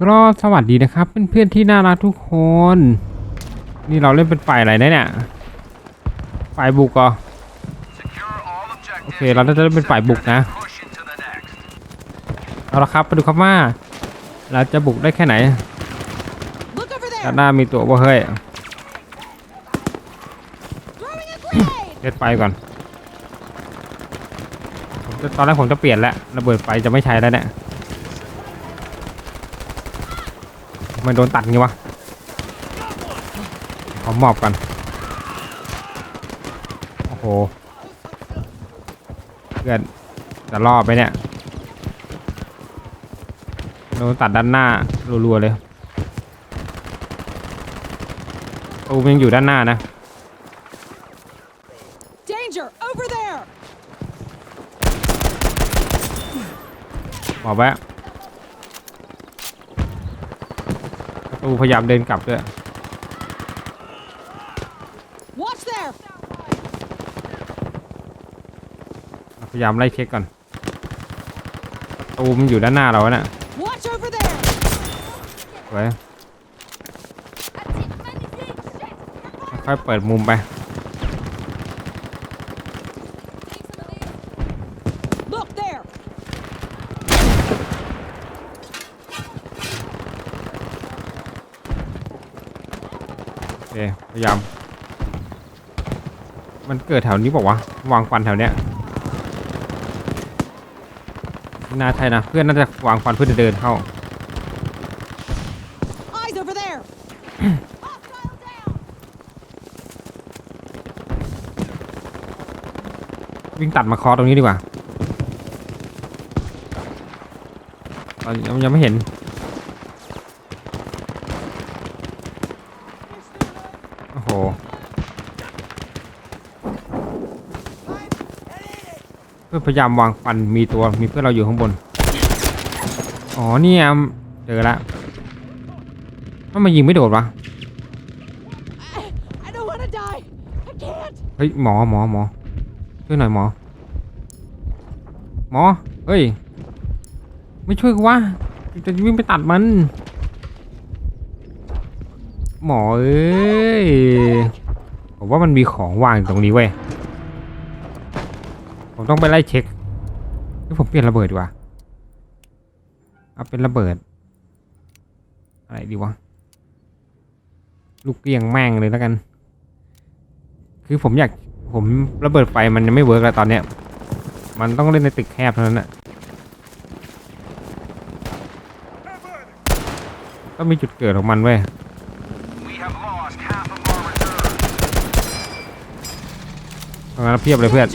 ก็สวัสดีนะครับเพื่อนๆที่น่ารักทุกคน นี่เราเล่นเป็นฝ่ายอะไรนะเนี่ยฝ่ายบุกเหรอโอเคเราจะเล่นเป็นฝ่ายบุกนะเอาละครับไปดูครับว่าเราจะบุกได้แค่ไหนด้านหน้ามีตัวว่าเฮ้ย Throwing a grenade! เซตไฟก่อนผมจะตอนแรกผมจะเปลี่ยนแล้วระเบิดไฟจะไม่ใช้แล้วเนี่ยทำไมันโดนตัดงี้วะขอหมอบก่อนโอ้โหเพื่อนจะรอดไปเนี่ยโดนตัดด้านหน้ารัวๆเลยตูมยังอยู่ด้านหน้านะ Danger! Over there! หมอบแวะประตูพยายามเดินกลับด้วย Watch there! พยายามไล่เช็คก่อนประตูมันอยู่ด้านหน้าเราอะน่ะ Watch over there! สวยค่อยๆเปิดมุมไป Look there! โอเค พ ยายาม มันเกิดแถวนี้บอกว่าววางฟันแถวเนี้ยไม่น่าใช่นะ เพื่อนน่าจะวางฟันเพื่อจะเดินเข้า Eyes over there! Hostile down! วิ่งตัดมาเคอตรงนี้ดีกว่าตอนยังยังไม่เห็น โอ้โห เพยายามวางฟันมีตัวมีเพื่อนเราอยู่ข้างบน อ๋อเนี่ยเจอละมันมายิงไม่โดดวะเฮ้ยหมอหมอหมอช่วยหน่อยหมอ หมอเฮ้ย ไม่ช่วยกูวะจะวิ่งไปตัดมัน หมอเอ้ยผมว่ามันมีของวางอยู่ตรงนี้เว้ย ผมต้องไปไล่เช็คเฮ้ยผมเปลี่ยนระเบิดดีกว่าเอาเป็นระเบิด อะไรดีวะ ลูกเกียงแม่งเลยแล้วกัน คือผมอยากผมระเบิดไฟมันยังไม่เวิร์กแล้วตอนเนี้ย มันต้องเล่นในตึกแคบเท่านั้นแหละต้องมีจุดเกิดของมันเว้ยตรงนั้นเพียบเลยเพื่อน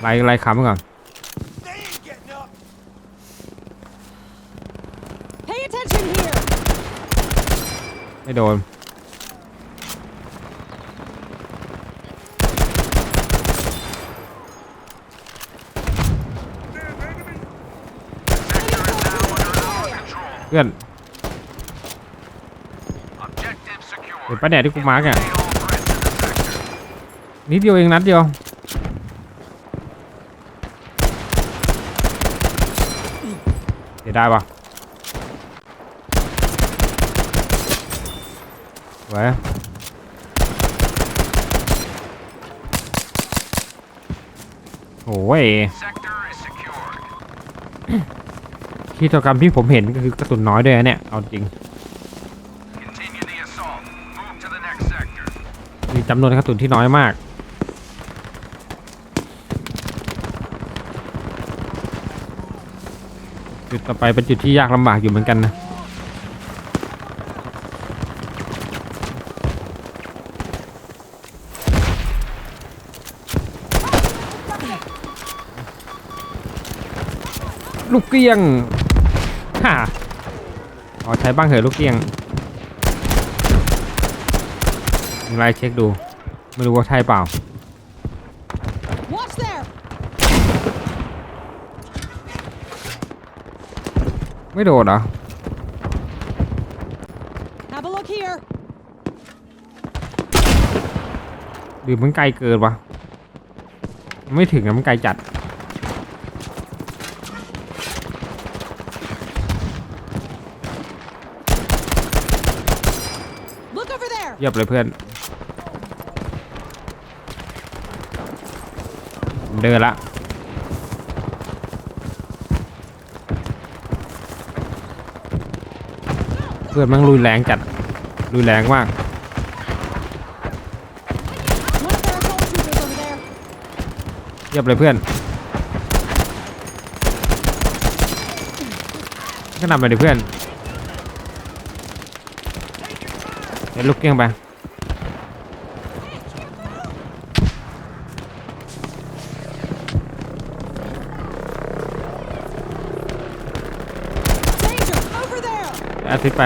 ไล่ไล่ค้ำไว้ก่อน They ain't getting up. Pay attention here! ไม่โดน เพื่อน Objective secure. เห็นปะเนี่ยที่กูมาร์กอะ Eliminate all threats in the sector. นิดเดียวเองนัดเดียว เดี๋ยวได้ปะไว้โอ้ย Sector is secured. กิจกรรมที่ผมเห็นก็คือกระสุนน้อยด้วยนะเนี่ย เอาจริง Continue the assault. Move to the next sector. มีจำนวนกระสุนที่น้อยมาก จุด ต่อไปเป็นจุดที่ยากลำบากอยู่เหมือนกันนะลูกเกี้ยงฮ่าขอใช้บ้างเหอะลูกเกี้ยงไล่เช็คดู ไม่รู้ว่าใช่เปล่า Watch there! ไม่โดดเหรอ How Have a look here. หรือมันไกลเกินวะมันไม่ถึงอะมันไกลจัด Look over there. เยียบเลยเพื่อน เดินละ เพื่อนมันลุยแรงจัดลุยแรงมากเยียบเลยเพื่อนก็นำไปดิเพื่อนเดี๋ยวลุกเกี้ยงไป อาทิตย์ไป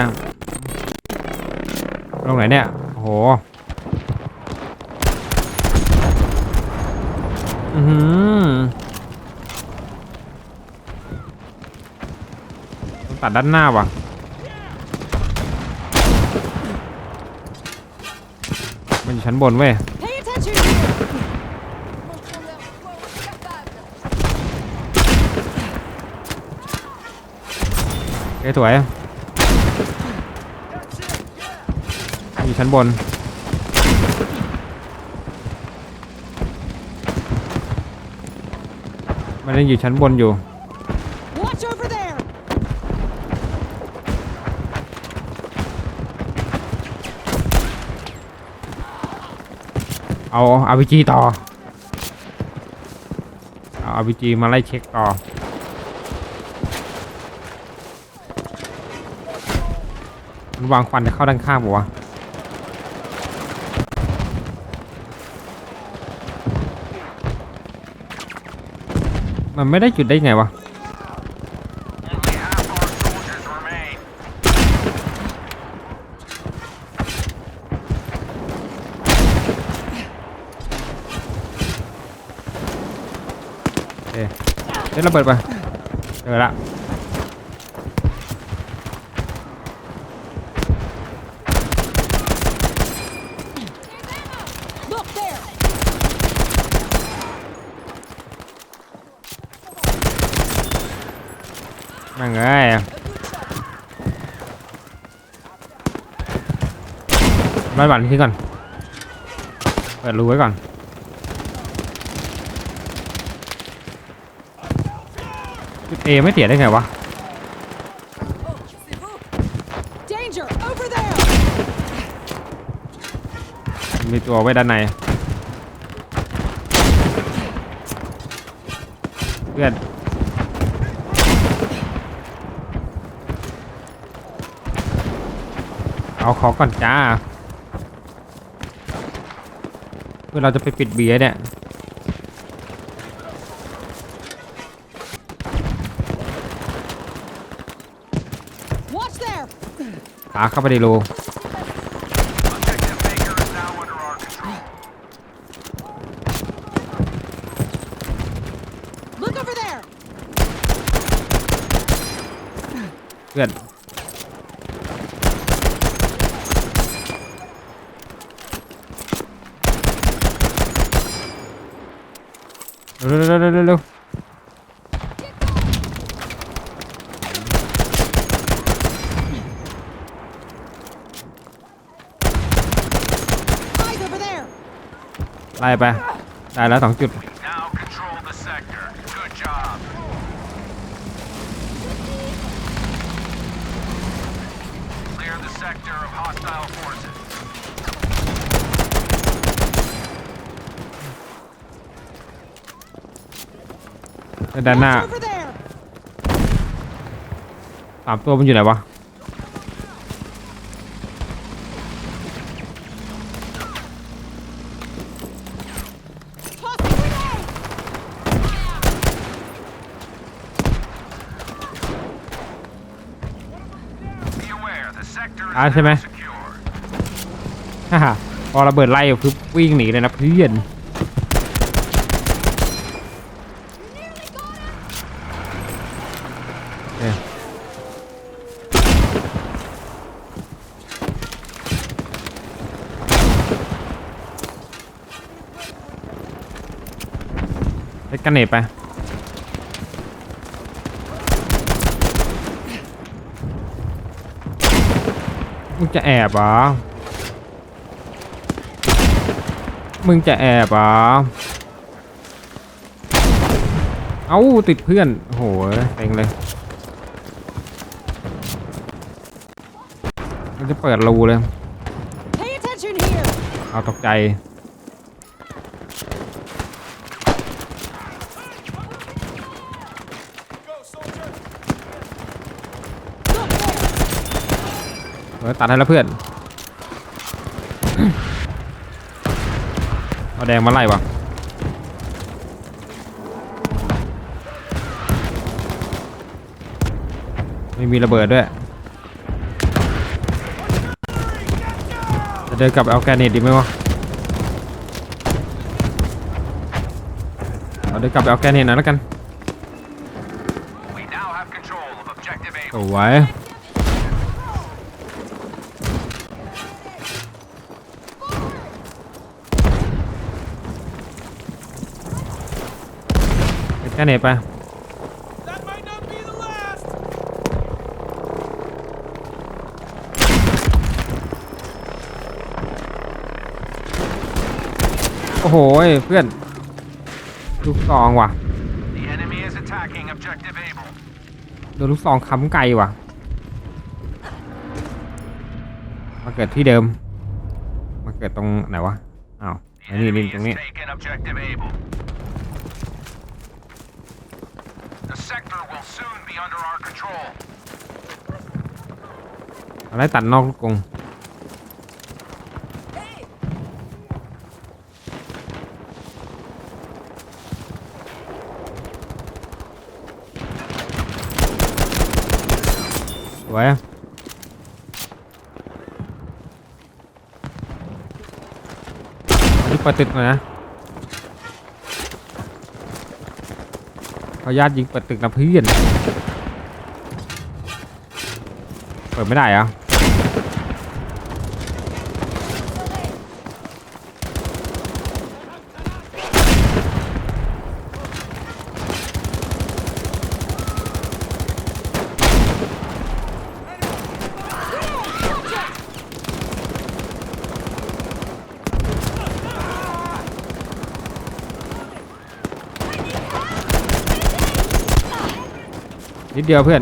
ลงไหนเนี่ย โอ้โหอือหือต้องตัดด้านหน้าว่ะมันอยู่ชั้นบนเว้ย Pay attention here! เอ้ยสวย อยู่ชั้นบน มันยังอยู่ชั้นบนอยู่ Watch over there! เอาอาร์พีจีต่อ เอาอาร์พีจีมาไล่เช็คต่อ มันวางควันจะเข้าด้านข้างปะวะ มันไม่ได้จุดได้ไงวะ Only half our soldiers remain. โอเคเล่นระเบิดไปเจอละ นั่งเอ้ยไล่บัตรทิ้งก่อน เปิดรูไว้ก่อน จุดเอไม่เสียได้ไงวะ Danger! Over there! มีตัวไว้ด้านในเพื่อน เอาของก่อนจ้าเพื่อเราจะไปปิดเบียร์เนี่ย Watch there! ขาเข้าไปในรู Objective Baker is now under our control. Look over there! เพื่อน เร็วเร็วเร็วเร็วเร็ว Eyes over there! ไล่ไป ได้แล้วสองจุด Now control the sector. Good job. Clear the sector of hostile forces. ด้านหน้า Watch over there! สามตัวมันอยู่ไหนวะ ใช่ไหมฮ่าพอระเบิดไล่คือวิ่งหนีเลยนะเพื่อนเล็กกันเหนตไป จะแอบเหรอ มึงจะแอบเหรอ เอ้าติดเพื่อนโอ้โหเต็งเลยมันจะเปิดรูเลย Pay attention here. เอาตกใจ ตัดให้แล้วเพื่อน เอาแดงมาไล่วะไม่มีระเบิดด้วย จะเดินกลับไปเอาแกรเนตดีไหมวะเอาเดินกลับไปเอาแกรเนตหน่อยแล้วกัน We now have control of objective ส Able. วย แกรเนตไป That might not be the last. โอ้โหเพื่อนลูกซองว่ะโดนลูกซองค้ำไกลว่ะ มาเกิดที่เดิม มาเกิดตรงไหนวะอ้าวอ้นี่นี่ตรงนี้ อะไรตัดนอกลูกกงสวยอันนี้ปิดตึกหน่อยนะขอญาตยิงปิดตึกนะเพื่อนเปิดไม่ได้เห นิดเดียวเพื่อน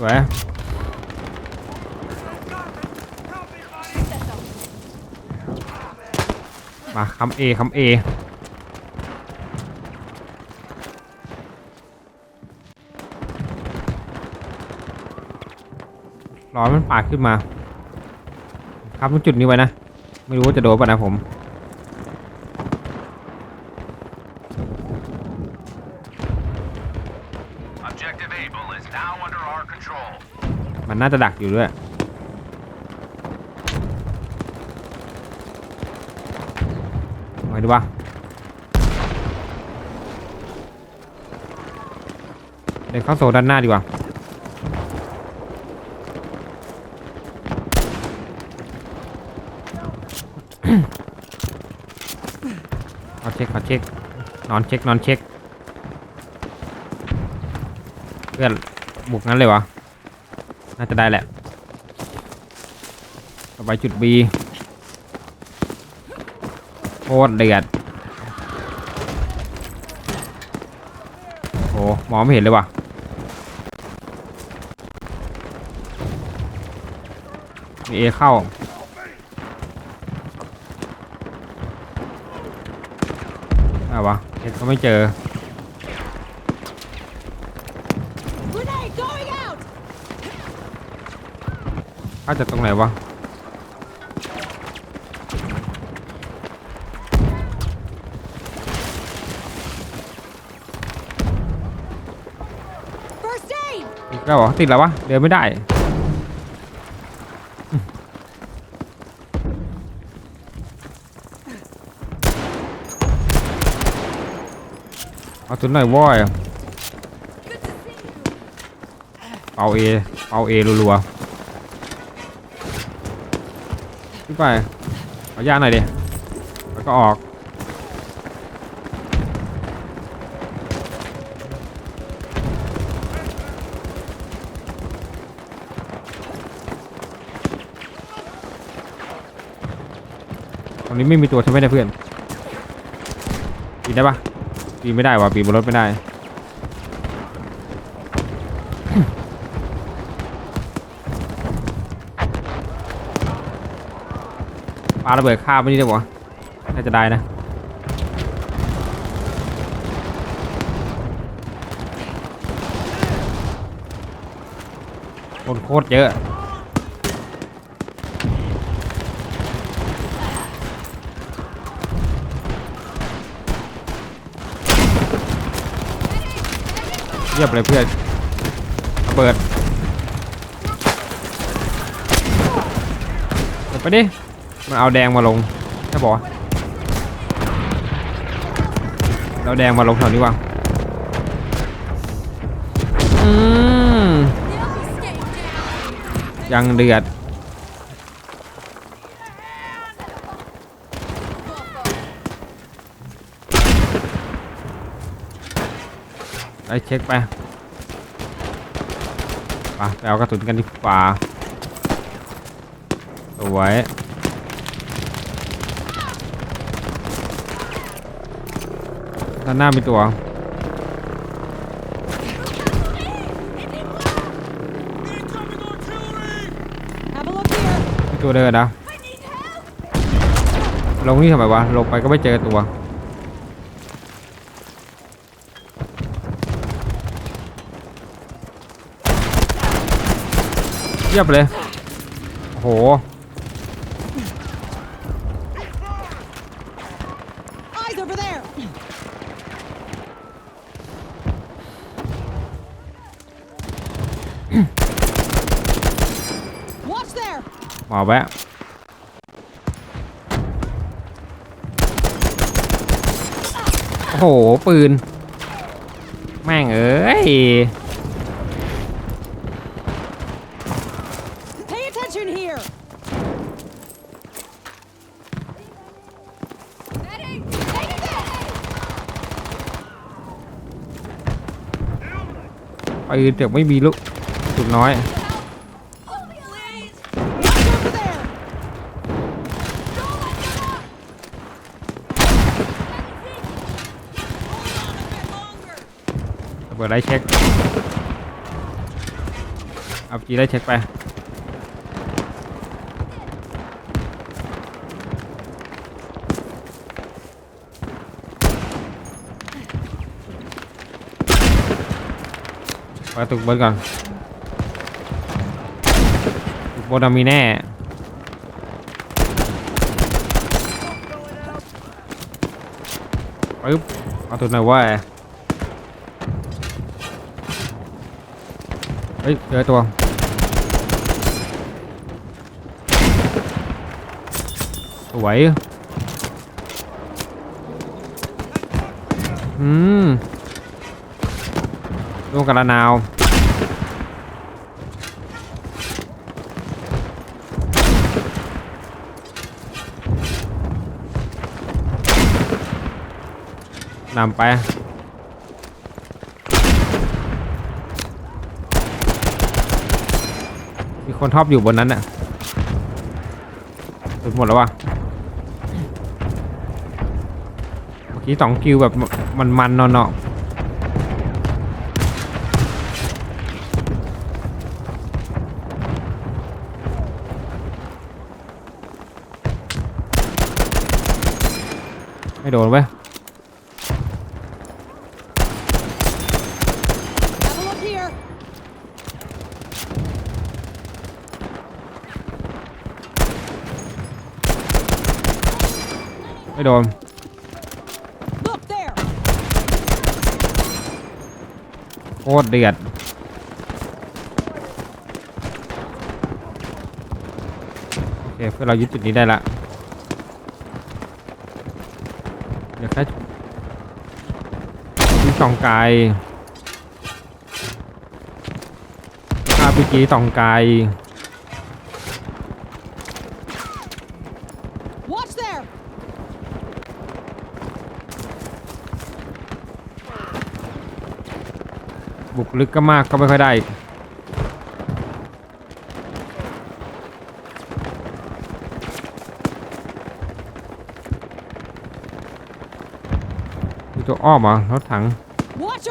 สวยมาคำเอคำเอรอให้มันปากขึ้นมา ครับตรงจุดนี้ไว้นะ ไม่รู้ว่าจะโดนป่ะนะผม น่าจะดักอยู่ด้วย ไงดีวะเดินเข้าโซด้านหน้าดีกว่า ขอเช็คขอเช็คนอนเช็คนอนเช็ค เพื่อนบุกงั้นเลยวะ น่าจะได้แหละต่อไปจุด B โคตรเดือดโอ้มองไม่เห็นเลยว่ะมีเอเข้าอะไรวะเอ็ดก็ไม่เจอ ข้าจากตรงไหนวะ First aid. อีกแล้วเหรอติดแล้ววะเดินไม่ได้ เอาตัวหน่อยว้อยเป่าเอเป่าเอรัวๆ ไปขอยาหน่อยดิแล้วก็ออกตรงนี้ไม่มีตัวใช่ไหมเนี่เพื่อนปีนได้ปะปีนไม่ได้ว่ะปีนบนรถไม่ได้ ปาระเบิดข้ามไปนี่ได้ปะวะน่าจะได้นะคนโคตรเยอะเรียบเลยเพื่อนระเบิด เปิดไปดิ มันเอาแดงมาลงใช่ปะวะเราแดงมาลงแถวนี้วะอืมยังเดือดไปเช็คไปไปไปเอากระสุนกันดีกว่าสวย ด้านหน้ามีตัว Have a look here. มีตัวเดินนะลงนี่ทำไมวะ ลงไปก็ไม่เจอตัว เยียบเลย โอ้โห Eyes over there. Watch there. มาแวะโอ้โห ปืน แม่งเอ้ย Pay attention here. Medic! Medic! ปืนเดี๋ยวไม่มีลูกสุดน้อย Watch over there. ระ เบิดไล่เช็คเอาจีไล่เช็คไปไปตุกบนก่อนตุกบนมีแน่ปึ๊บเอาตัวไหนว่า ฮ้ยเจอตัว สวย อืมลูกกระนาวนำไป มีคนท็อปอยู่บนนั้นน่ะสุดหมดแล้ววะเมื่อกี้สองคิวแบบมันมันๆเนาะไม่โดนเว้ย ไม่โดน Look there. โคตรเดือดโอเคเพื่อเรายึดจุดนี้ได้ละเดี๋ยวแค่ยิงสองไกลอาพีจีสองไกล บุกลึกก็มากก็ไม่ค่อยได้อีกมีตัวอ้อมอะรถถัง Watch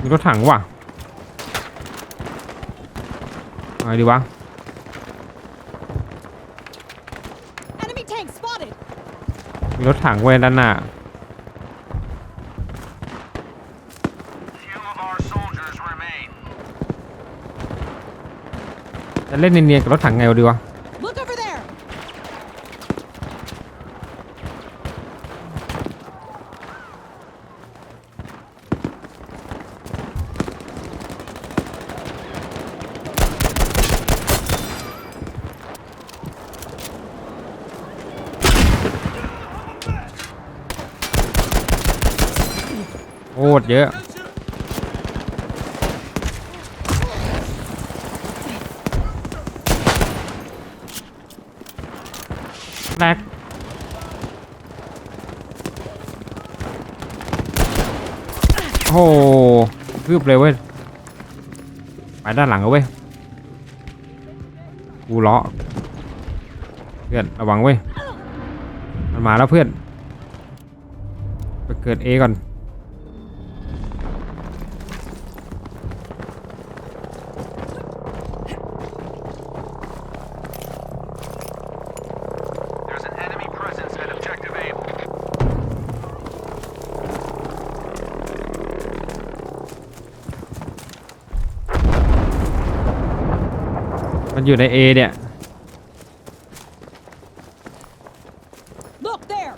มีรถถังว่ะอะไรดีวะ รถถังเว้ด้านหน้าจะเล่นเนียนๆกับรถถังไงวะดีวะ Look over there! โคตรเยอะ แตกโอ้โหคืบเลยเว้ยไปด้านหลังเอาเว้ยกูเลาะเพื่อนระวังเว้ยมันมาแล้วเพื่อนไปเกิดเอก่อน มันอยู่ในเอเนี่ย Look there!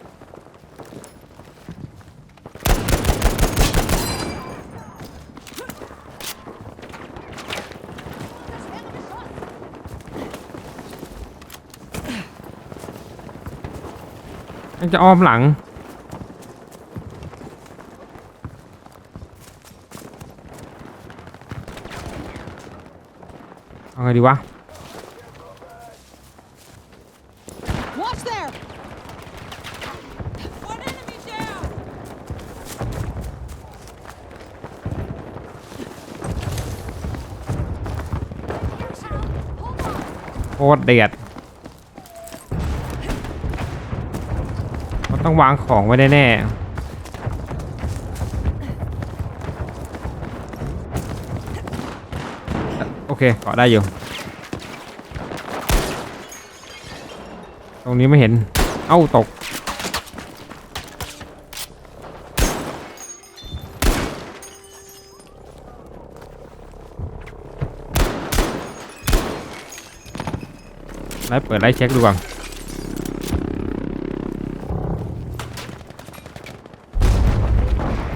มันจะอ้อมหลัง เอาไงดีวะ Watch there! One enemy down! โค ตรเดือดเราต้องวางของไว้แน่ๆโอเคเกาะได้อยู่ ตรงนี้ไม่เห็น เอ้าตก ไล่เปิดไล่เช็คดูก่อน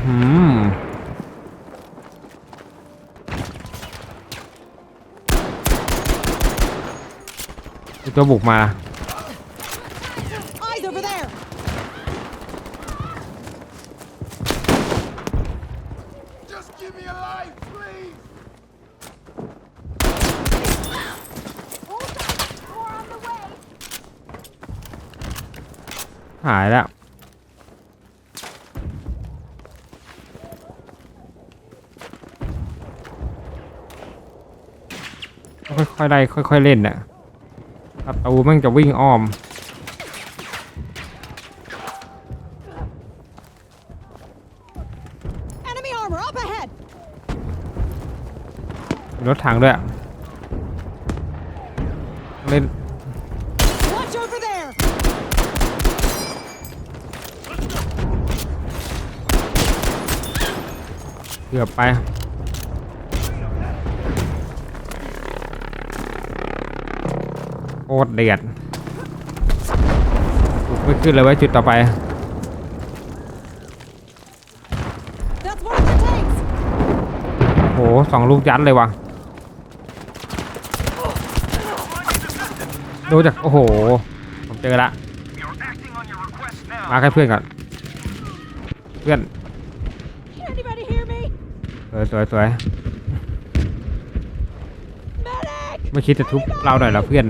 หืมตัวบุกมา หายแล้วค่อยๆไล่ค่อยๆเล่นน่ะศัตรูแม่งจะวิ่งอ้อม Enemy armor up ahead! มีรถถังด้วยเล่น Watch over there! เกือบไป โคตรเดือดบุกไม่ขึ้นเลยไว้ยจุดต่อไป That's one of the tanks! โหสองลูกยัดเลยว่ะดูจาก โอ้โห ผมเจอละ You're acting on your request now. มาให้เพื่อนก่อน เพื่อน วยสวยสวยไม่คิดจะทุบเราหน่อยเหรอเพื่อน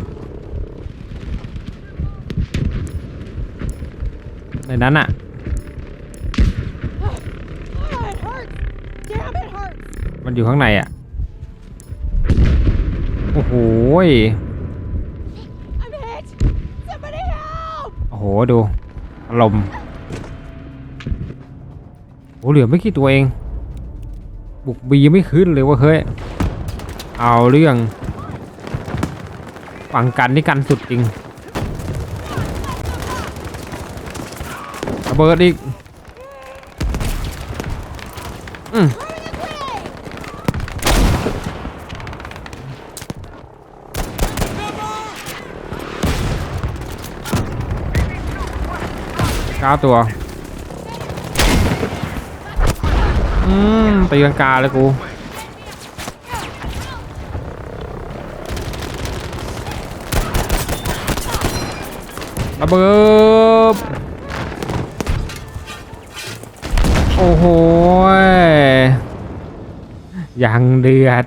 ในนั้นอะมันอยู่ข้างในอะโอ้โหย I'm โห ดูอารมณ์โอ้เหลือไม่กี่ตัวเอง บุกบียังไม่ขึ้นเลยว่าเฮ้ย เอาเรื่อง ฝั่งกันนี่กันสุดจริงระเบิดอีกอืมก้าตัว อืมตีลังกาเลยกูระเบิดโอ้โหยยังเดือด